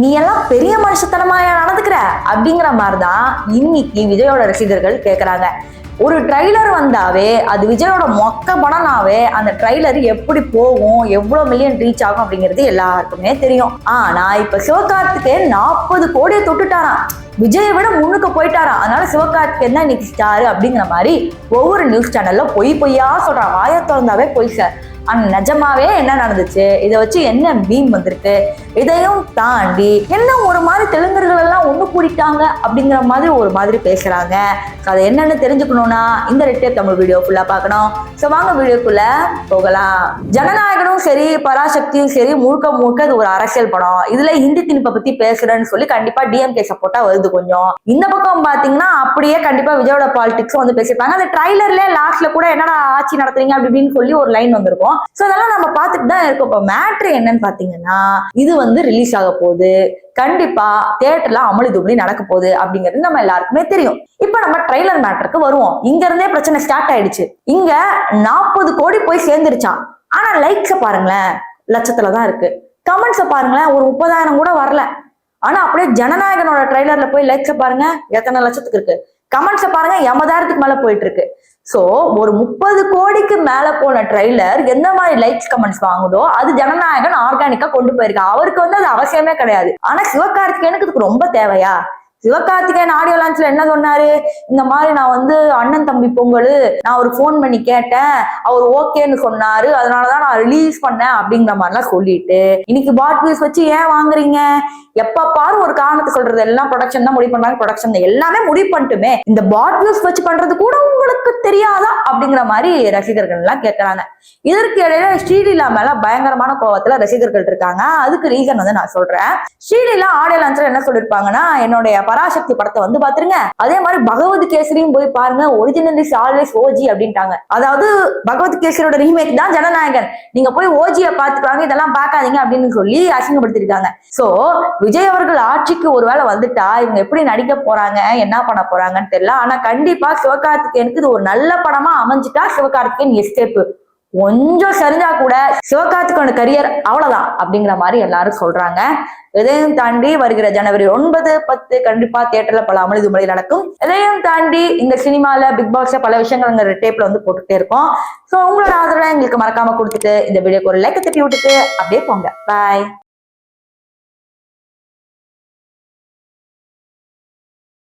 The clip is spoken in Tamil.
நீ எல்லாம் பெரிய மனுஷத்தனமா நடந்துக்கிற? அப்படிங்கிற மாதிரி தான் இன்னைக்கு விஜயோட ரசிகர்கள் கேக்குறாங்க. ஒரு ட்ரைலர் வந்தாவே அது விஜயோட மொக்க படம்னாவே அந்த ட்ரைலர் எப்படி போகும் எவ்வளவு மில்லியன் ரீச் ஆகும் அப்படிங்கிறது எல்லாருக்குமே தெரியும். ஆனா இப்ப சிவகார்த்திகே நாற்பது கோடியை தொட்டுட்டாராம். விஜயை விட முன்னுக்கு போயிட்டாராம். அதனால சிவகார்த்திகேயன் தான் இன்னைக்கு ஸ்டார் அப்படிங்கிற மாதிரி ஒவ்வொரு நியூஸ் சேனல்ல பொய் பொய்யா சொல்றான். வாயை திறந்தாவே பொய் சார் ஆனா நிஜமாவே என்ன நடந்துச்சு? இதை வச்சு என்ன மீம் வந்திருக்கு? இதையும் தாண்டி என்ன ஒரு மாதிரி தெலுங்கர்கள் எல்லாம் ஒண்ணு கூடிட்டாங்க அப்படிங்கிற மாதிரி ஒரு மாதிரி பேசுறாங்க. So, அது என்னன்னு தெரிஞ்சுக்கணும்னா இந்த ரெட்டே தமிழ் வீடியோ ஃபுல்லா பார்க்கணும். ஸோ வாங்க வீடியோக்குள்ள போகலாம். ஜனநாயகனும் சரி பராசக்தியும் சரி முழுக்க முழுக்க இது ஒரு அரசியல் படம். இதுல ஹிந்தி திணிப்பை பத்தி பேசுறேன்னு சொல்லி கண்டிப்பா டிஎம்கே சப்போர்ட்டா வருது கொஞ்சம். இந்த பக்கம் பாத்தீங்கன்னா அப்படியே கண்டிப்பா விஜயோட பாலிடிக்ஸும் வந்து பேசியிருப்பாங்க. அந்த ட்ரைலர்ல லாஸ்ட்ல கூட என்னடா ஆட்சி நடத்துறீங்க அப்படி இப்படின்னு சொல்லி ஒரு லைன் வந்திருக்கும். ஸோ அதெல்லாம் நம்ம பார்த்துட்டு தான் இருக்கோம். இப்போ மேட்ரு என்னன்னு பாத்தீங்கன்னா இது வந்து ரிலீஸ் ஆக போகுது. கண்டிப்பா தேட்டர்ல அமளி துபளி நடக்க போகுது அப்படிங்கிறது நம்ம எல்லாருக்குமே தெரியும். இப்ப நம்ம ட்ரைலர் மேட்டருக்கு வருவோம். இங்க இருந்தே பிரச்சனை ஸ்டார்ட் ஆயிடுச்சு. இங்க நாற்பது கோடி போய் சேர்ந்துருச்சான் ஆனா லைக்ஸ பாருங்களேன் லட்சத்துல தான் இருக்கு. கமெண்ட்ஸை பாருங்களேன் ஒரு முப்பதாயிரம் கூட வரல. ஆனா அப்படியே ஜனநாயகனோட ட்ரைலர்ல போய் லைக்ஸ பாருங்க எத்தனை லட்சத்துக்கு இருக்கு? கமெண்ட்ஸை பாருங்க எண்பதாயிரத்துக்கு மேல போயிட்டு இருக்கு சோ ஒரு முப்பது கோடிக்கு மேல போன ட்ரெய்லர் எந்த மாதிரி லைக்ஸ் கமெண்ட்ஸ் வாங்குதோ அது ஜனநாயகன் ஆர்கானிக்கா கொண்டு போயிருக்கு. அவருக்கு வந்து அது அவசியமே கிடையாது. ஆனா சிவகார்த்திகேயனுக்கு இதுக்கு ரொம்ப தேவையா? சிவகார்த்திகேயன் ஆடியோ லான்ச்ல என்ன சொன்னாரு? இந்த மாதிரி நான் வந்து அண்ணன் தம்பி பொங்கல் நான் ஒரு ஃபோன் பண்ணி கேட்டேன் அவர் ஓகேன்னு சொன்னாரு. அதனாலதான் நான் ரிலீஸ் பண்ணேன் அப்படிங்கிற மாதிரிலாம் சொல்லிட்டு இன்னைக்கு பாட் வச்சு ஏன் வாங்குறீங்க? எப்ப பாரு ஒரு காரணத்தை சொல்றது. எல்லாம் ப்ரொடக்ஷன் தான் முடிவு பண்றாங்க. ப்ரொடக்ஷன் எல்லாமே முடிவு பண்ணிட்டுமே இந்த பாட் வச்சு பண்றது கூட உங்களுக்கு தெரியாதா? அப்படிங்கிற மாதிரி ரசிகர்கள் எல்லாம் கேட்கறாங்க இதற்கு இடையில ஸ்ரீலீலா மேல பயங்கரமான கோவத்துல ரசிகர்கள் இருக்காங்க. அதுக்கு ரீசன் வந்து நான் சொல்றேன். ஸ்ரீலீலா ஆடியோ லான்ச்ல என்ன சொல்லிருப்பாங்கன்னா என்னுடைய பராசக்தி படத்தை வந்து பாத்துருங்க. அதே மாதிரி பகவத் கேசரியும் போய் பாருங்க. ஒரிஜினல் இஸ் ஆல்வேஸ் ஓஜி அப்படின்ட்டாங்க. அதாவது பகவத் கேசரியோட ரீமேக் தான் ஜனநாயகன். நீங்க போய் ஓஜியை பாத்துக்காங்க இதெல்லாம் பார்க்காதீங்க அப்படின்னு சொல்லி அசிங்கப்படுத்திருக்காங்க. சோ விஜய் அவர்கள் ஆட்சிக்கு ஒருவேளை வந்துட்டா இவங்க எப்படி நடிக்க போறாங்க? என்ன பண்ண போறாங்கன்னு தெரியல. ஆனா கண்டிப்பா சிவகார்த்திகேயனுக்கு இது ஒரு நல்ல படமா அமைஞ்சிட்டா சிவகார்த்திகேயன் எஸ்கேப் கொஞ்சம் சரிஞ்சா கூட சிவகார்த்திகேயனோட கரியர் அவ்வளவுதான் அப்படிங்கிற மாதிரி எல்லாரும் சொல்றாங்க. இதையும் தாண்டி வருகிற ஜனவரி ஒன்பது பத்து கண்டிப்பா தியேட்டர்ல பல அமளி துமளி நடக்கும். இதையும் தாண்டி இந்த சினிமால பிக் பாஸ்ல பல விஷயங்கள் டேப்ல வந்து போட்டுட்டே இருக்கோம். சோ உங்களோட ஆதரவை எங்களுக்கு மறக்காம கொடுத்துட்டு இந்த வீடியோக்கு ஒரு லைக் தட்டி விட்டுட்டு அப்படியே போங்க. பாய்